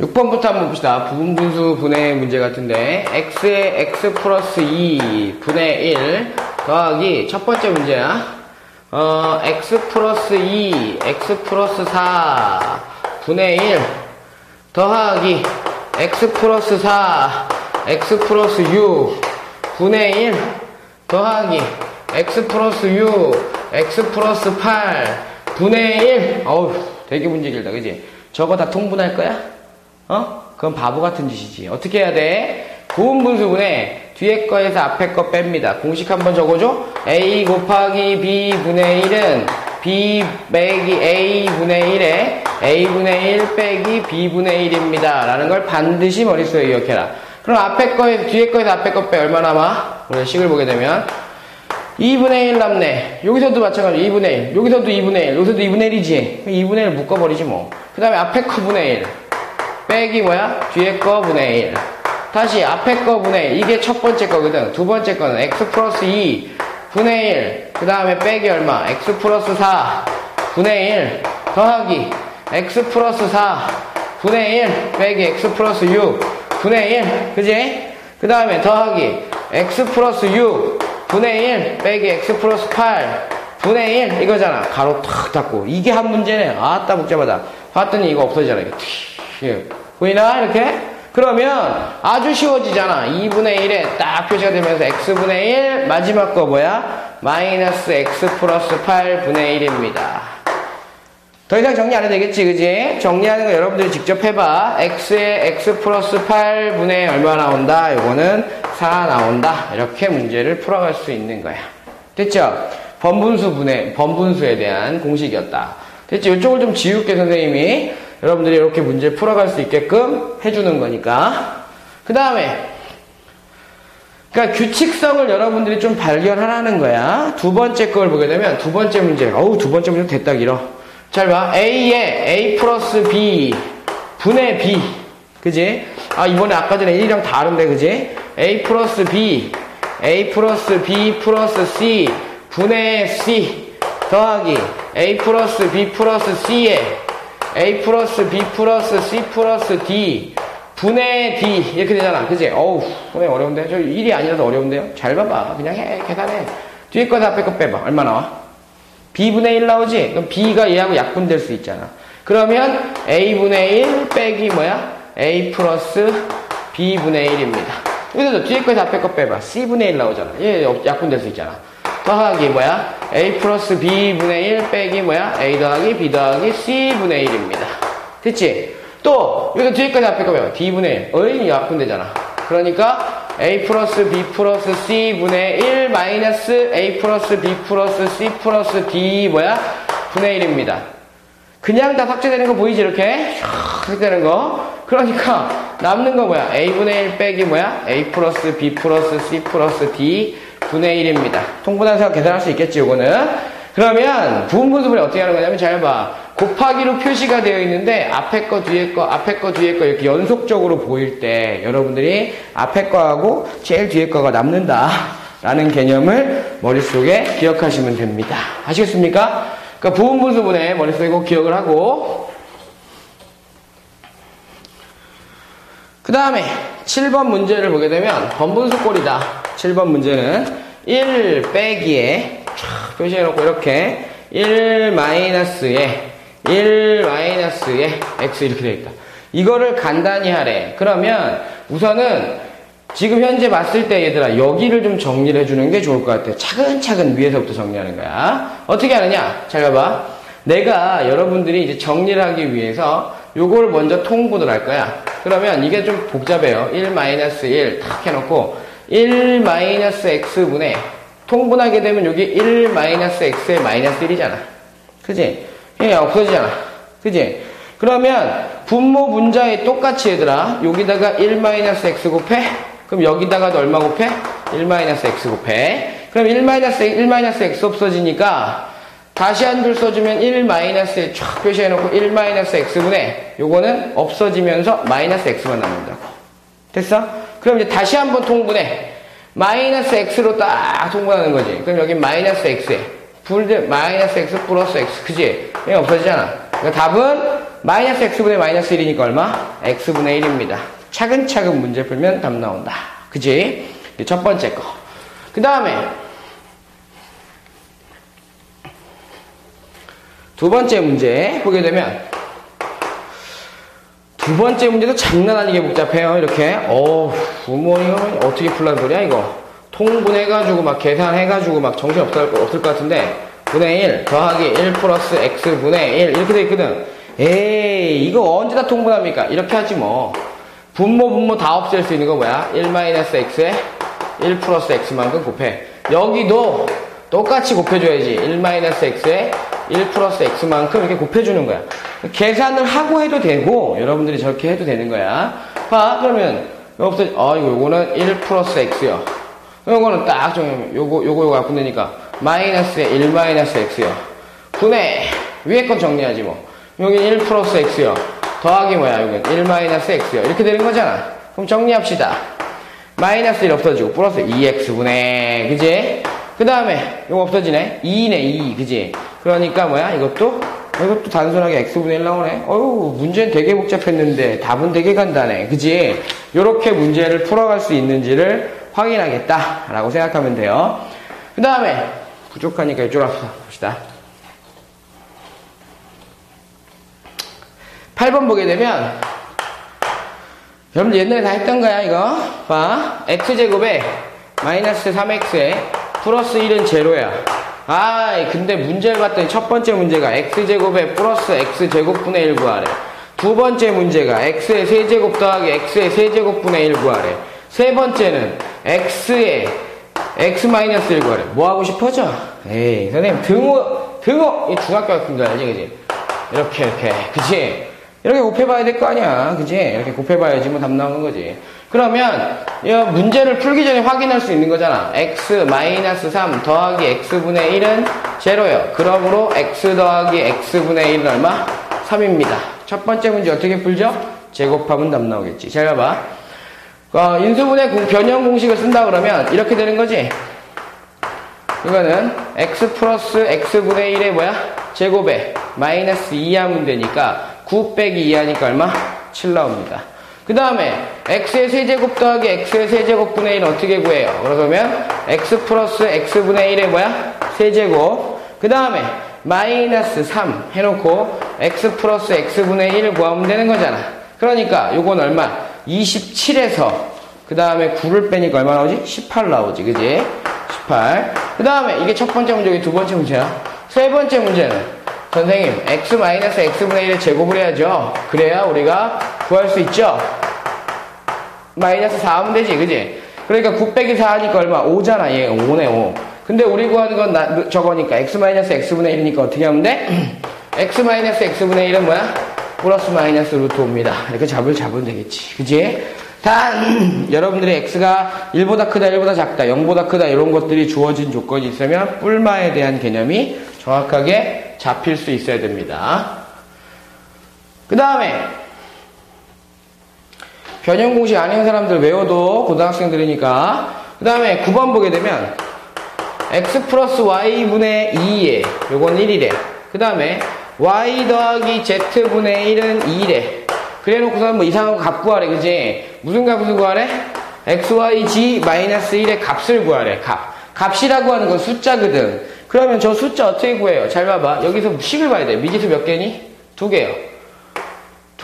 6번부터 한번 봅시다. 부분분수 분해 문제 같은데 x에 x 플러스 2 분의 1 더하기 첫 번째 문제야. 어, x 플러스 2 x 플러스 4 분의 1 더하기 x 플러스 4 x 플러스 6 분의 1 더하기 x 플러스 6 x 플러스 8 분의 1 어우 되게 문제 길다 그지? 저거 다 통분할 거야? 어? 그건 바보 같은 짓이지. 어떻게 해야 돼? 고음분수분해 뒤에 거에서 앞에 거 뺍니다. 공식 한번 적어줘. a 곱하기 b 분의 1은 b 빼기 a 분의 1에 a 분의 1 빼기 b 분의 1입니다. 라는 걸 반드시 머릿속에 기억해라. 그럼 앞에 거에 뒤에 거에서 앞에 거 빼 얼마 남아? 우리 식을 보게 되면 2분의 1 남네. 여기서도 마찬가지 2분의 1. 여기서도 2분의 1. 여기서도 2분의 1이지. 2분의 1 묶어버리지 뭐. 그 다음에 앞에 거 분의 1. 빼기 뭐야? 뒤에 거 분의 1. 다시 앞에 거 분의 1. 이게 첫 번째 거거든. 두 번째 거는 x 플러스 2 분의 1. 그 다음에 빼기 얼마? x 플러스 4 분의 1 더하기 x 플러스 4 분의 1 빼기 x 플러스 6 분의 1. 그지? 그 다음에 더하기 x 플러스 6 분의 1 빼기 x 플러스 8 분의 1 이거잖아. 가로 탁 닫고. 이게 한 문제네. 아따 복잡하다. 봤더니 이거 없어지잖아. 이거. 보이나? 이렇게? 그러면 아주 쉬워지잖아. 2분의 1에 딱 표시가 되면서 x분의 1 마지막 거 뭐야? 마이너스 x 플러스 8분의 1입니다. 더 이상 정리 안 해도 되겠지, 그지? 정리하는 거 여러분들이 직접 해봐. x에 x 플러스 8분의 얼마 나온다? 이거는 4 나온다. 이렇게 문제를 풀어갈 수 있는 거야. 됐죠? 번분수 분해, 번분수에 대한 공식이었다. 됐지? 이쪽을 좀 지울게, 선생님이. 여러분들이 이렇게 문제 풀어갈 수 있게끔 해주는 거니까. 그 다음에, 그러니까 규칙성을 여러분들이 좀 발견하라는 거야. 두 번째 걸 보게 되면 두 번째 문제. 어우, 두 번째 문제 됐다, 길어. 잘 봐. A에 A 플러스 B 분의 B. 그지? 아, 이번에 아까 전에 1이랑 다른데, 그지? A 플러스 B, A 플러스 B 플러스 C 분의 C 더하기 A 플러스 B 플러스 C에 A 플러스 B 플러스 C 플러스 D 분의 D 이렇게 되잖아 그지? 어우 손에 어려운데? 저 1이 아니라서 어려운데요? 잘 봐봐 그냥 해 계산해 뒤에 거다 앞에 거 빼봐 얼마 나와? B분의 1 나오지? 그럼 B가 얘하고 약분될 수 있잖아 그러면 A분의 1 빼기 뭐야? A 플러스 B분의 1입니다 여기서 뒤에 거에서 앞에 거 빼봐 C분의 1 나오잖아 얘 약분될 수 있잖아 더하기 뭐야? A 플러스 B분의 1 빼기 뭐야? A 더하기 B 더하기 C분의 1입니다. 됐지? 또, 여기서 뒤에까지 앞에 거 봐요. D분의 1. 어이, 약분되잖아. 그러니까 A 플러스 B 플러스 C분의 1 마이너스 A 플러스 B 플러스 C 플러스 D 뭐야? 분의 1입니다. 그냥 다 삭제되는 거 보이지? 이렇게? 삭제되는 거. 그러니까 남는 거 뭐야? A분의 1 빼기 뭐야? A 플러스 B 플러스 C 플러스 D 분의 1입니다. 통분한수가 계산할 수 있겠지, 요거는. 그러면 부분분수분해 어떻게 하는 거냐면 잘 봐. 곱하기로 표시가 되어 있는데 앞에 거 뒤에 거 앞에 거 뒤에 거 이렇게 연속적으로 보일 때 여러분들이 앞에 거하고 제일 뒤에 거가 남는다 라는 개념을 머릿속에 기억하시면 됩니다. 아시겠습니까? 그러니까 부분분수분해 머릿속에 꼭 기억을 하고 그 다음에 7번 문제를 보게 되면 번분수 꼴이다. 7번 문제는 1 빼기에 촥 표시해놓고 이렇게 1 마이너스에 1 마이너스에 x 이렇게 되어 있다. 이거를 간단히 하래. 그러면 우선은 지금 현재 봤을 때 얘들아 여기를 좀 정리를 해주는 게 좋을 것 같아. 차근차근 위에서부터 정리하는 거야. 어떻게 하느냐? 잘 봐봐. 내가 여러분들이 이제 정리를 하기 위해서 요걸 먼저 통분을 할 거야. 그러면 이게 좀 복잡해요. 1 마이너스 1탁 해놓고 1 마이너스 x분의 통분하게 되면 여기 1 마이너스 x의 마이너스 1이잖아. 그지? 이게 없어지잖아. 그지? 그러면 분모 분자에 똑같이 얘들아 여기다가 1 마이너스 x 곱해? 그럼 여기다가도 얼마 곱해? 1 마이너스 x 곱해. 그럼 1 마이너스 1 마이너스 x 없어지니까 다시 한 줄 써주면 1 마이너스에 쫙 표시해놓고 1 마이너스 x분의 요거는 없어지면서 마이너스 x만 남는다고. 됐어? 그럼 이제 다시 한번 통분해. 마이너스 x로 딱 통분하는 거지. 그럼 여기 마이너스 x에 불드 마이너스 x 플러스 x 그지? 이게 없어지잖아. 그러니까 답은 마이너스 x분의 마이너스 1이니까 얼마? x분의 1입니다. 차근차근 문제 풀면 답 나온다. 그지? 첫 번째 거. 그 다음에 두 번째 문제 보게 되면 두 번째 문제도 장난 아니게 복잡해요. 이렇게. 어, 부모님 어떻게 풀란 소리야 이거. 통분해가지고 막 계산해가지고 막 정신 없을, 없을 것 같은데 분의 1 더하기 1 플러스 x 분의 1 이렇게 돼 있거든. 에이 이거 언제 다 통분합니까? 이렇게 하지 뭐. 분모 분모 다 없앨 수 있는 거 뭐야? 1 마이너스 x에 1 플러스 x만큼 곱해. 여기도 똑같이 곱해줘야지. 1 마이너스 x에 1 플러스 x만큼 이렇게 곱해주는 거야. 계산을 하고 해도 되고 여러분들이 저렇게 해도 되는 거야. 봐 그러면 여기서 아 이거 요거는 1 플러스 x요. 요거는 딱 정하면 요거 요거 요거 갖고 되니까 마이너스에 1 마이너스 x요. 분의 위에 건 정리하지 뭐. 여기 1 플러스 x요. 더하기 뭐야 여기 1 마이너스 x요. 이렇게 되는 거잖아. 그럼 정리합시다. 마이너스 1 없어지고 플러스 2x분의 그지? 그 다음에 이거 없어지네 2네 2 그지? 그러니까 뭐야? 이것도? 이것도 단순하게 x분의 1 나오네. 어우 문제는 되게 복잡했는데 답은 되게 간단해. 그지? 이렇게 문제를 풀어갈 수 있는지를 확인하겠다 라고 생각하면 돼요. 그 다음에 부족하니까 이쪽으로 봅시다. 8번 보게 되면 여러분들 옛날에 다 했던 거야 이거? 봐. X제곱에 마이너스 3x에 플러스 1은 제로야 아 근데 문제를 봤더니 첫 번째 문제가 x제곱에 플러스 x제곱분의 1 구하래 두 번째 문제가 x의 세제곱 더하기 x의 세제곱분의 1 구하래 세 번째는 x의 x 마이너스 1 구하래 뭐 하고 싶어져? 에이 선생님 등호 등호 이 중학교 같은 거 알지 그지? 이렇게 이렇게 그치? 이렇게 곱해봐야 될 거 아니야. 그지? 이렇게 곱해봐야지 뭐 답 나오는 거지. 그러면, 이 문제를 풀기 전에 확인할 수 있는 거잖아. x 마이너스 3 더하기 x분의 1은 제로요. 그러므로 x 더하기 x분의 1은 얼마? 3입니다. 첫 번째 문제 어떻게 풀죠? 제곱하면 답 나오겠지. 잘 봐봐. 어, 인수분해 변형 공식을 쓴다 그러면 이렇게 되는 거지. 이거는 x 플러스 x분의 1의 뭐야? 제곱에 마이너스 2 하면 되니까 9 빼기 2 하니까 얼마? 7 나옵니다. 그 다음에 x의 세제곱 더하기 x의 세제곱분의 1은 어떻게 구해요? 그러면 x 플러스 x분의 1의 뭐야? 세제곱 그 다음에 마이너스 3 해놓고 x 플러스 x분의 1을 구하면 되는 거잖아. 그러니까 요건 얼마? 27에서 그 다음에 9를 빼니까 얼마 나오지? 18 나오지. 그지? 18. 그 다음에 이게 첫 번째 문제, 두 번째 문제야. 세 번째 문제는 선생님, x-x분의 1을 제곱을 해야죠. 그래야 우리가 구할 수 있죠. 마이너스 4 하면 되지, 그지? 그러니까 9 빼기 4 하니까 얼마? 5잖아, 얘. 5네, 5. 근데 우리 구하는 건 나, 저거니까, x-x분의 1이니까 어떻게 하면 돼? x-x분의 1은 뭐야? 플러스 마이너스 루트 5입니다. 이렇게 잡을 잡으면 되겠지. 그지? 단, 여러분들이 x가 1보다 크다, 1보다 작다, 0보다 크다, 이런 것들이 주어진 조건이 있으면 뿔마에 대한 개념이 정확하게 잡힐 수 있어야 됩니다. 그 다음에 변형 공식 아닌 사람들 외워도 고등학생들이니까 그 다음에 9번 보게 되면 x 플러스 y분의 2에 요건 1이래 그 다음에 y 더하기 z분의 1은 2래 그래 놓고서 뭐 이상한 값 구하래 그지 무슨 값을 구하래 xyg 마이너스 1의 값을 구하래 값 값이라고 하는 건 숫자거든 그러면 저 숫자 어떻게 구해요? 잘 봐봐. 여기서 식을 봐야 돼. 미지수 몇 개니? 두 개요.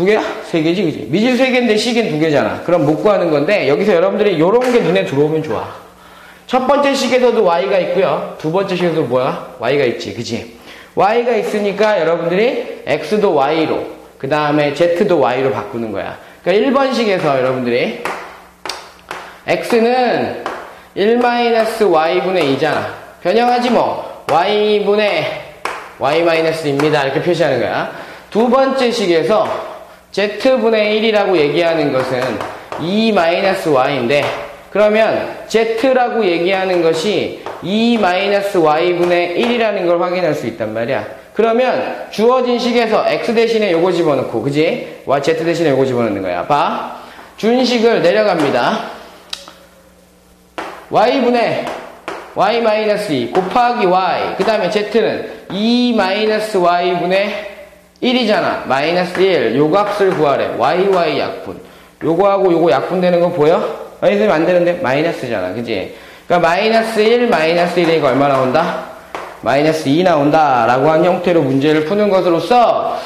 두 개야? 세 개지, 그지? 미지수 세 개인데 식은 두 개잖아. 그럼 못 구하는 건데, 여기서 여러분들이 요런 게 눈에 들어오면 좋아. 첫 번째 식에서도 y가 있고요. 두 번째 식에서도 뭐야? y가 있지, 그지? y가 있으니까 여러분들이 x도 y로, 그 다음에 z도 y로 바꾸는 거야. 그러니까 1번 식에서 여러분들이 x는 1-y분의 2잖아. 변형하지 뭐. y분의 y-입니다. 이렇게 표시하는 거야. 두 번째 식에서 z분의 1이라고 얘기하는 것은 2-y인데 그러면 z라고 얘기하는 것이 2-y분의 1이라는 걸 확인할 수 있단 말이야. 그러면 주어진 식에서 x 대신에 요거 집어넣고 그지? y z 대신에 요거 집어넣는 거야. 봐. 준식을 내려갑니다. y분의 y-2 곱하기 y 그 다음에 z는 2-y분의 1이잖아. 마이너스 1. 요 값을 구하래. yy 약분. 요거하고 요거 약분 되는 거 보여? 아니, 선생님 안 되는데? 마이너스잖아. 그지? 그러니까 마이너스 1, 마이너스 1이니까 얼마 나온다? 마이너스 2 나온다. 라고 한 형태로 문제를 푸는 것으로써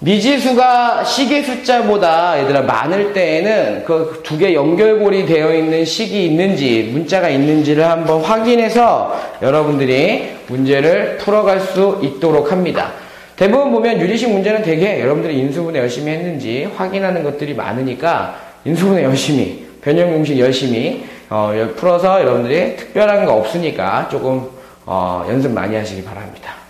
미지수가 식의 숫자보다 얘들아 많을 때에는 그 두 개 연결고리 되어 있는 식이 있는지 문자가 있는지를 한번 확인해서 여러분들이 문제를 풀어갈 수 있도록 합니다. 대부분 보면 유리식 문제는 되게 여러분들이 인수분해 열심히 했는지 확인하는 것들이 많으니까 인수분해 열심히 변형 공식 열심히 어, 풀어서 여러분들이 특별한 거 없으니까 조금 어, 연습 많이 하시기 바랍니다.